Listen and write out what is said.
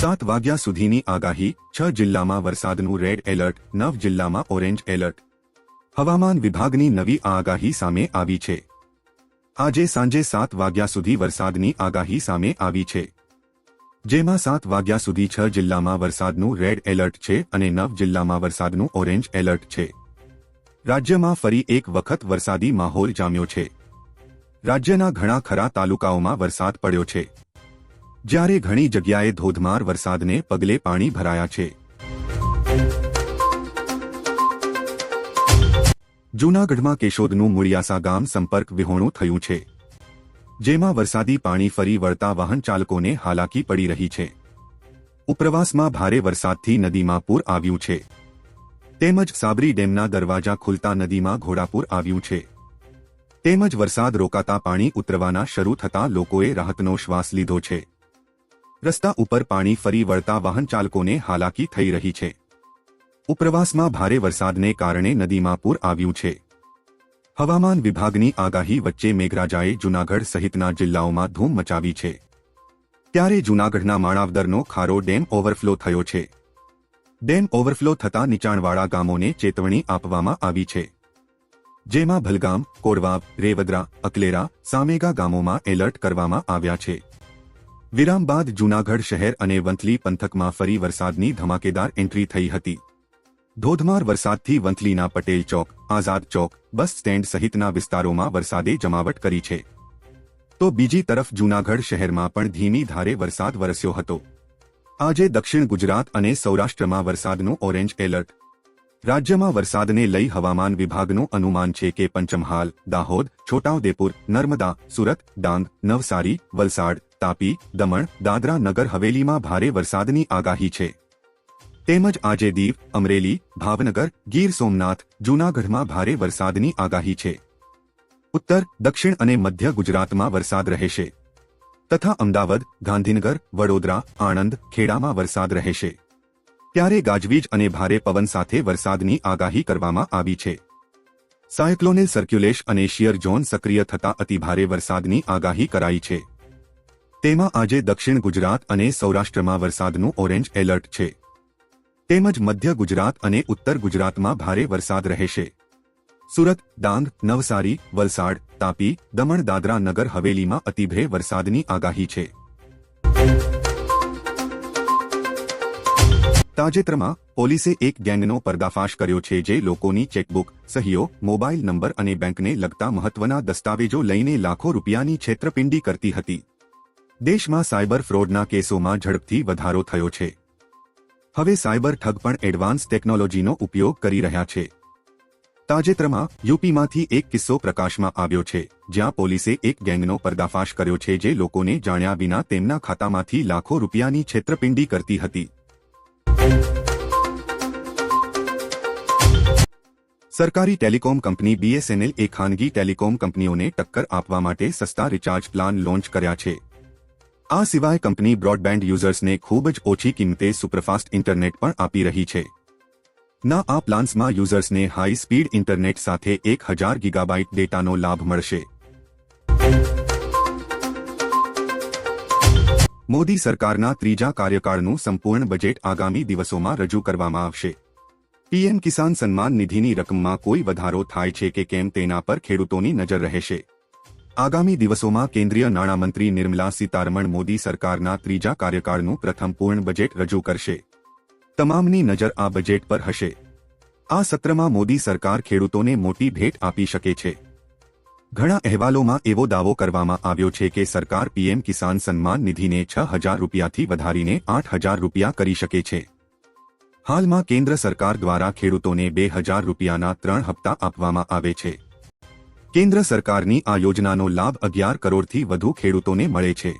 સાત વાગ્યા સુધીની આગાહી, છ જિલ્લામાં વરસાદનું રેડ એલર્ટ, નવ જિલ્લામાં ઓરેન્જ એલર્ટ. હવામાન વિભાગની નવી આગાહી સામે આવી છે. આજે સાંજે સાત વાગ્યા સુધી વરસાદની આગાહી સામે આવી છે. જેમાં સાત વાગ્યા સુધી છ જિલ્લામાં વરસાદનું રેડ એલર્ટ છે અને નવ જિલ્લામાં વરસાદનું ઓરેન્જ એલર્ટ છે. રાજ્યમાં ફરી એક વખત વરસાદી માહોલ જામ્યો છે. રાજ્યના ઘણા ખરા તાલુકાઓમાં વરસાદ પડ્યો છે. જ્યારે ઘણી જગ્યાએ ધોધમાર વરસાદને પગલે પાણી ભરાયા છે. જૂનાગઢમાં કેશોદનું મુરિયાસા ગામ સંપર્ક વિહોણું થયું છે. જેમાં વરસાદી પાણી ફરી વળતા વાહન ચાલકોને હાલાકી પડી રહી છે. ઉપરવાસમાં ભારે વરસાદથી નદીમાં પૂર આવ્યું છે. તેમજ સાબરી ડેમના દરવાજા ખુલતા નદીમાં ઘોડાપૂર આવ્યું છે. તેમજ વરસાદ રોકાતા પાણી ઉતરવાના શરૂ થતા લોકોએ રાહતનો શ્વાસ લીધો છે. રસ્તા ઉપર પાણી ફરી વળતા વાહન ચાલકોને હાલાકી થઈ રહી છે. ઉપરવાસમાં ભારે વરસાદને કારણે નદીમાં પૂર આવ્યું છે. હવામાન વિભાગની આગાહી વચ્ચે મેઘરાજાએ જૂનાગઢ સહિતના જિલ્લાઓમાં ધૂમ મચાવી છે. ત્યારે જૂનાગઢના માણાવદરનો ખારો ડેમ ઓવરફ્લો થયો છે. ડેમ ઓવરફ્લો થતા નીચાણવાળા ગામોને ચેતવણી આપવામાં આવી છે. જેમાં ભલગામ કોરવાબ રેવદરા, અકલેરા સામેગા ગામોમાં એલર્ટ કરવામાં આવ્યા છે. વિરામ બાદ જૂનાગઢ શહેર અને વંથલી પંથકમાં ફરી વરસાદની ધમાકેદાર એન્ટ્રી થઈ હતી. ધોધમાર વરસાદથી વંથલીના પટેલ ચોક, આઝાદ ચોક, બસ સ્ટેન્ડ સહિતના વિસ્તારોમાં વરસાદે જમાવટ કરી છે. તો બીજી તરફ જૂનાગઢ શહેરમાં પણ ધીમી ધારે વરસાદ વરસ્યો હતો. આજે દક્ષિણ ગુજરાત અને સૌરાષ્ટ્રમાં વરસાદનું ઓરેન્જ એલર્ટ. રાજ્યમાં વરસાદને લઈ હવામાન વિભાગનું અનુમાન છે કે પંચમહાલ, દાહોદ, છોટાઉદેપુર, નર્મદા, સુરત, ડાંગ, નવસારી, વલસાડ તાપી, દમણ, દાદરા નગર હવેલીમાં ભારે વરસાદની આગાહી છે. તેમજ આજે દીવ, અમરેલી, ભાવનગર, ગીર સોમનાથ, જૂનાગઢમાં ભારે વરસાદની આગાહી છે. ઉત્તર, દક્ષિણ અને મધ્ય ગુજરાતમાં વરસાદ રહેશે. તથા અમદાવાદ, ગાંધીનગર, વડોદરા, આણંદ, ખેડામાં વરસાદ રહેશે. ત્યારે ગાજવીજ અને ભારે પવન સાથે વરસાદની આગાહી કરવામાં આવી છે. સાયક્લોનિલ સર્ક્યુલેશ અને શિયર ઝોન સક્રિય થતા અતિભારે વરસાદની આગાહી કરાઈ છે. તેમાં આજે દક્ષિણ ગુજરાત અને સૌરાષ્ટ્રમાં વરસાદનું ઓરેન્જ એલર્ટ છે. તેમજ મધ્ય ગુજરાત અને ઉત્તર ગુજરાતમાં ભારે વરસાદ રહેશે. સુરત, ડાંગ, નવસારી, વલસાડ, તાપી, દમણ, દાદરા નગર, હવેલીમાં અતિભરે વરસાદની આગાહી છે. તાજેતરમાં પોલીસે એક ગેંગનો પર્દાફાશ કર્યો છે જે લોકોની ચેકબુક, સહીઓ, મોબાઈલ નંબર અને બેંકને લગતા મહત્વના દસ્તાવેજો લઈને લાખો રૂપિયાની છેતરપિંડી કરતી હતી. દેશમાં સાયબર ફ્રોડના કેસોમાં ઝડપથી વધારો થયો છે. હવે સાયબર ઠગ પણ એડવાન્સ ટેકનોલોજીનો ઉપયોગ કરી રહ્યા છે. તાજેતરમાં, યુપીમાંથી એક કિસ્સો પ્રકાશમાં આવ્યો છે, જ્યાં પોલીસે એક ગેંગનો પર્દાફાશ કર્યો છે જે લોકોને જાણ્યા વિના તેમના ખાતામાંથી લાખો રૂપિયાની છેતરપિંડી કરતી હતી. સરકારી ટેલિકોમ કંપની બીએસએનએલ એ ખાનગી ટેલિકોમ કંપનીઓને ટક્કર આપવા માટે સસ્તા રિચાર્જ પ્લાન લોન્ચ કર્યા છે. આ સિવાય કંપની બ્રોડબેન્ડ યુઝર્સને ખૂબ જ ઓછી કિંમતે સુપરફાસ્ટ ઇન્ટરનેટ પણ આપી રહી છે. ના, આ પ્લાન્સમાં યુઝર્સને હાઈ સ્પીડ ઇન્ટરનેટ સાથે એક હજાર ગીગાબાઇટ ડેટાનો લાભ મળશે. મોદી સરકારના ત્રીજા કાર્યકાળનું સંપૂર્ણ બજેટ આગામી દિવસોમાં રજૂ કરવામાં આવશે. પીએમ કિસાન સન્માન નિધિની રકમમાં કોઈ વધારો થાય છે કે કેમ તેના પર ખેડૂતોની નજર રહેશે. આગામી દિવસોમાં કેન્દ્રીય નાણામંત્રી નિર્મલા સીતારમણ મોદી સરકારના ત્રીજા કાર્યકાળનું પ્રથમ પૂર્ણ બજેટ રજૂ કરશે. તમામની નજર આ બજેટ પર હશે. આ સત્રમાં મોદી સરકાર ખેડૂતોને મોટી ભેટ આપી શકે છે. ઘણા અહેવાલોમાં એવો દાવો કરવામાં આવ્યો છે કે સરકાર પીએમ કિસાન સન્માન નિધિને છ હજાર રૂપિયાથી વધારીને આઠ હજાર રૂપિયા કરી શકે છે. હાલમાં કેન્દ્ર સરકાર દ્વારા ખેડૂતોને બે હજાર રૂપિયાના ત્રણ હપ્તા આપવામાં આવે છે. કેન્દ્ર સરકારની આ યોજનાનો લાભ અગિયાર કરોડથી વધુ ખેડૂતોને મળે છે.